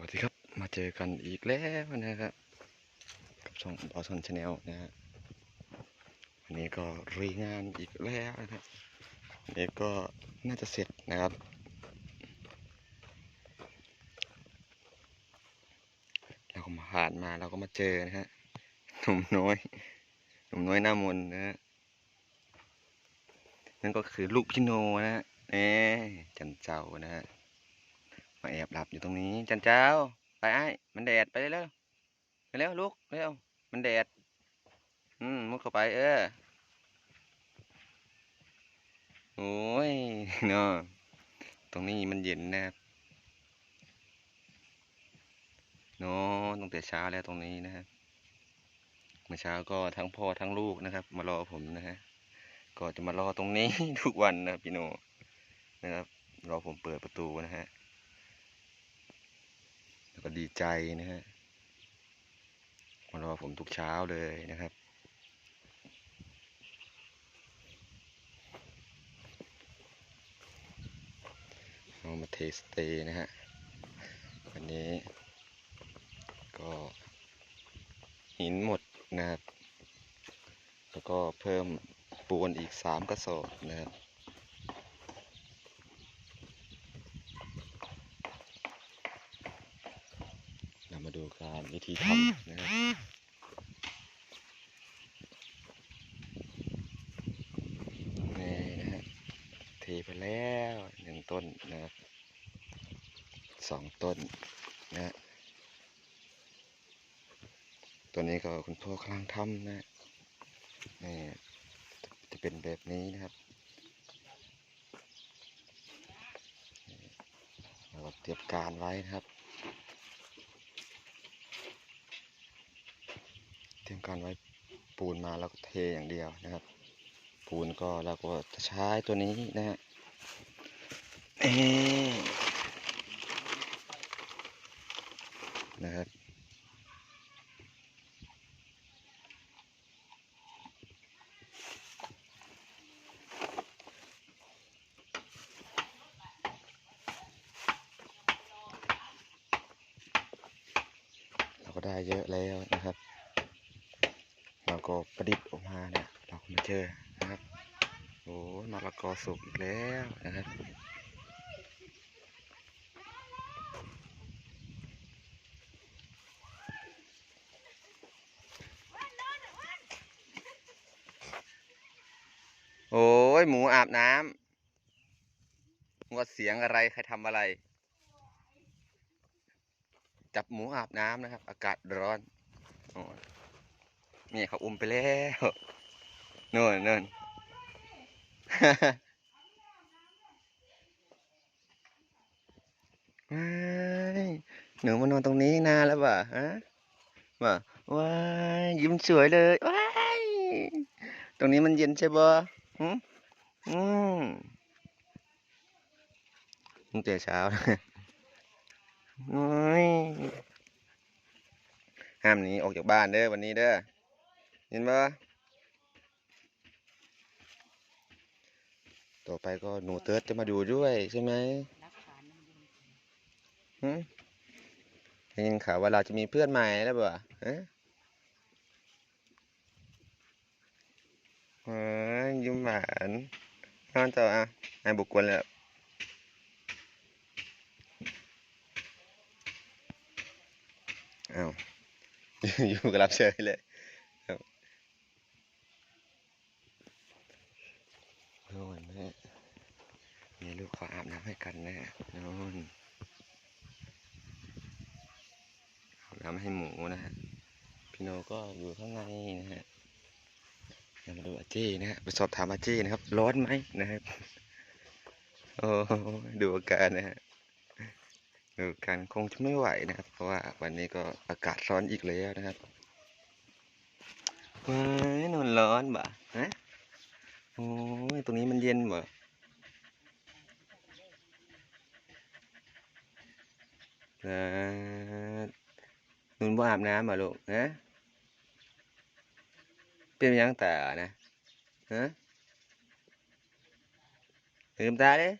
วัสดีครับ มาเจอกันอีกแล้วนะครับ กับช่องบอสอนชาแนลนะฮะวันนี้ก็รุยงานอีกแล้วนะครับวันนี้ก็น่าจะเสร็จนะครับ เราก็มาผ่านมาเราก็มาเจอนะฮะหนุ่มน้อยหนุ่มน้อยหน้ามนนะฮะนั่นก็คือลูกพี่โนนะฮะเอ๊จันเจ้านะฮะ มาแอบหลับอยู่ตรงนี้ จันเจ้า ไปไอ้มันแดดไปเร็วเร็วลูกเร็วมันแดด อืมมุดเข้าไป เออ โอ้ยเนาะตรงนี้มันเย็นนะครับเนาะตั้งแต่เช้าแล้วตรงนี้นะครับเมื่อเช้าก็ทั้งพ่อทั้งลูกนะครับ มารอผมนะฮะก็จะมารอตรงนี้ทุกวันนะพี่โนนะครับรอผมเปิดประตูนะฮะ แล้วก็ดีใจนะฮะมารอผมทุกเช้าเลยนะครับ เอามาเทสเตย์นะฮะ วันนี้ก็หินหมดนะครับ แล้วก็เพิ่มปูนอีกสามกระสอบนะครับ เรามาดูการ วิธีทำนะครับนี่นะฮะเทไปแล้วหนึ่งต้นนะครับสองต้นนะฮะตัวนี้ก็คุณพ่อกำลังทำนะนี่จะเป็นแบบนี้นะครับเราเตรียมการไว้นะครับ เตรียมการไว้ปูนมาแล้วก็เทอย่างเดียวนะครับ ปูนก็เราก็จะใช้ตัวนี้นะฮะเอ๊ะนะครับเราก็ได้เยอะแล้วนะครับ ก็ประดิษฐ์ออกมาเนี่ยเราก็มาเจอนะครับโอ้มะละกอสุกอีกแล้วนะครับโอ้ยหมูอาบน้ำว่าเสียงอะไรใครทำอะไร จับหมูอาบน้ำนะครับ อากาศร้อนอ้ย นี่เขาอุ้มไปแล้วโน่นโน่นหนูมานอนตรงนี้นานแล้วป่ะฮะป่ะว้ายยิ้มสวยเลยว้ายตรงนี้มันเย็นใช่ป่ะอืมอืมตั้งแต่เช้าโอ้ยห้ามหนีออกจากบ้านเด้อวันนี้เด้อ เห็นปะต่อไปก็หนูเติร์ดจะมาดูด้วยใช่ไหมรักฐานมันยังหืมได้ยินข่าวว่าเราจะมีเพื่อนใหม่แล้วบ่ฮะเฮ้ยยิ้มหวานนอนต่ออะไอ้บุกวนแล้วอ้าวอยู่กับรับเชยเลยครับโน่นนะฮะมีลูกขออาบน้ำ ให้กันนะฮะโน่นอาบน้ำให้หมูนะฮะพี่โนก็อยู่ข้างในนะฮะเดี๋ยวมาดูอาเจ้นะฮะไปสอบถามอาเจ้นะครับ ร้อนไหมนะครับโอ้ดูอาการนะฮะดูอาการคงจะไม่ไหวนะครับ เพราะว่าวันนี้ก็อากาศร้อนอีกแล้วนะครับว้ายนอนร้อนบ่ะฮะโอ้ยตรงนี้มันเย็นบ่ นะนุ่นบ่อาบน้ำมาลูกฮะเป็นยังตานะฮะลืมตาดิ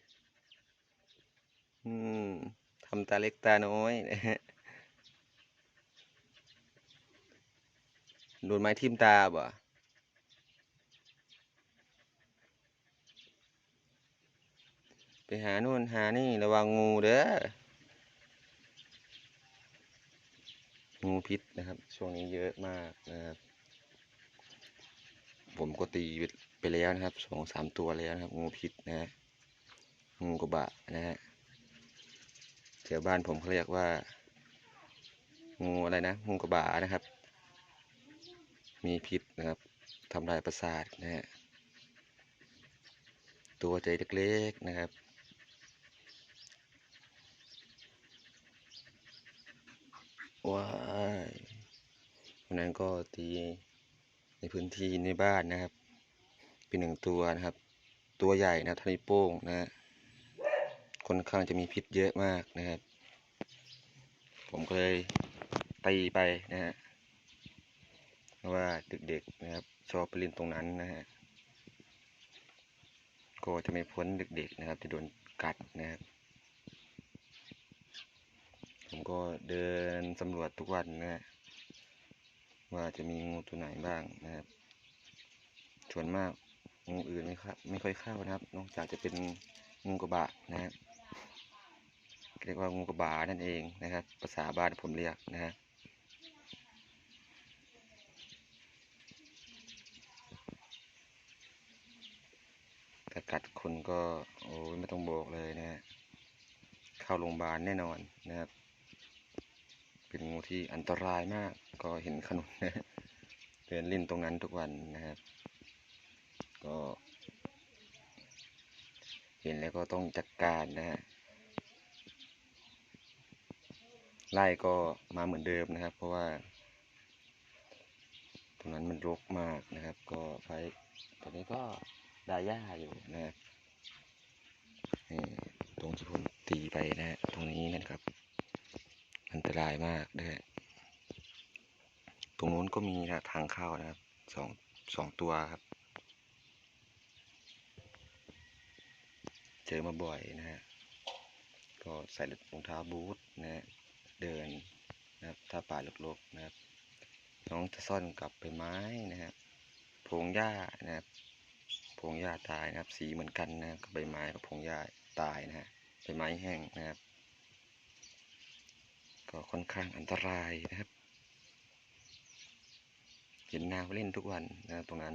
อืมทำตาเล็กตาน้อยนะฮะโดนไม้ทิ่มตาบ่ไปหาโน่นหานี่ระวังงูเด้อ งูพิษนะครับ ช่วงนี้เยอะมากนะครับผมก็ตีไปแล้วนะครับสองสามตัวแล้วนะครับ งูพิษนะฮะงูกระบะนะฮะแถวบ้านผมเขาเรียกว่า งูอะไรนะงูกระบะนะครับ มีพิษนะครับทำลายประสาทนะฮะตัวใจเล็กๆนะครับ ว้ายวันนั้นก็ตีในพื้นที่ในบ้านนะครับ เป็นหนึ่งตัวนะครับ ตัวใหญ่นะครับเทานิวโป้งนะ ค่อนข้างจะมีพิษเยอะมากนะครับ ผมเลยตีไปนะฮะเพราะว่าเด็กๆนะครับ ชอบไปเล่นตรงนั้นนะฮะก็จะไม่พ้นเด็กๆนะครับ ที่โดนกัดนะครับ ก็เดินสำรวจทุกวันนะฮะว่าจะมีงูตัวไหนบ้างนะครับส่วนมากงูอื่นไม่ครับไม่ค่อยเข้านะครับ นอกจากจะเป็นงูกระบะนะฮะเรียกว่างูกระบานั่นเองนะครับ ภาษาบ้านผมเรียกนะฮะถ้ากัดคนก็โอ้ไม่ต้องบอกเลยนะฮะเข้าโรงพยาบาลแน่นอนนะครับ ที่อันตรายมาก ก็เห็นขนุนนะฮะเดินเล่นตรงนั้นทุกวันนะครับ ก็ เห็นแล้วก็ต้องจัดการนะฮะไล่ก็มาเหมือนเดิมนะครับ เพราะว่า ตรงนั้นมันรกมากนะครับ ก็ไปตอนนี้ก็ดาย่าอยู่นะครับตรงที่ผมตีไปนะฮะตรงนี้นะครับ อันตรายมากนะฮะตรงนู้นก็มีนะทางเข้านะครับสองสองตัวครับ เจอมาบ่อยนะฮะก็ใส่รองเท้าบูทนะฮะเดินนะครับถ้าป่าลกๆนะครับ น้องจะซ่อนกับใบไม้นะครับพงหญ้านะครับพงหญ้าตายนะครับ สีเหมือนกันนะครับกับใบไม้กับพงหญ้าตายนะฮะใบไม้แห้งนะครับ ก็ค่อนข้างอันตรายนะครับ เห็นนางเล่นทุกวันนะตรงนั้น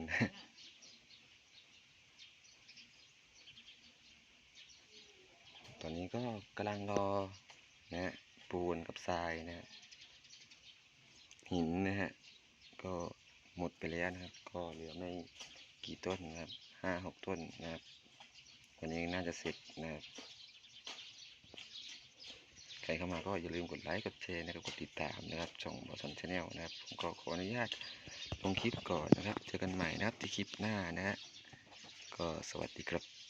ตอนนี้ก็กำลังรอนะปูนกับทรายนะฮะหินนะฮะก็หมดไปแล้วนะครับ ก็เหลือไม่กี่ต้นนะครับห้าหกต้นนะครับวันนี้น่าจะเสร็จนะครับ ใครเข้ามาก็อย่าลืมกดไลค์ กดแชร์นะครับ กดติดตามนะครับช่องบอสันชาแนลนะครับ ผมก็ขออนุญาตลงคลิปก่อนนะครับ เจอกันใหม่นะครับที่คลิปหน้านะฮะ ก็สวัสดีครับ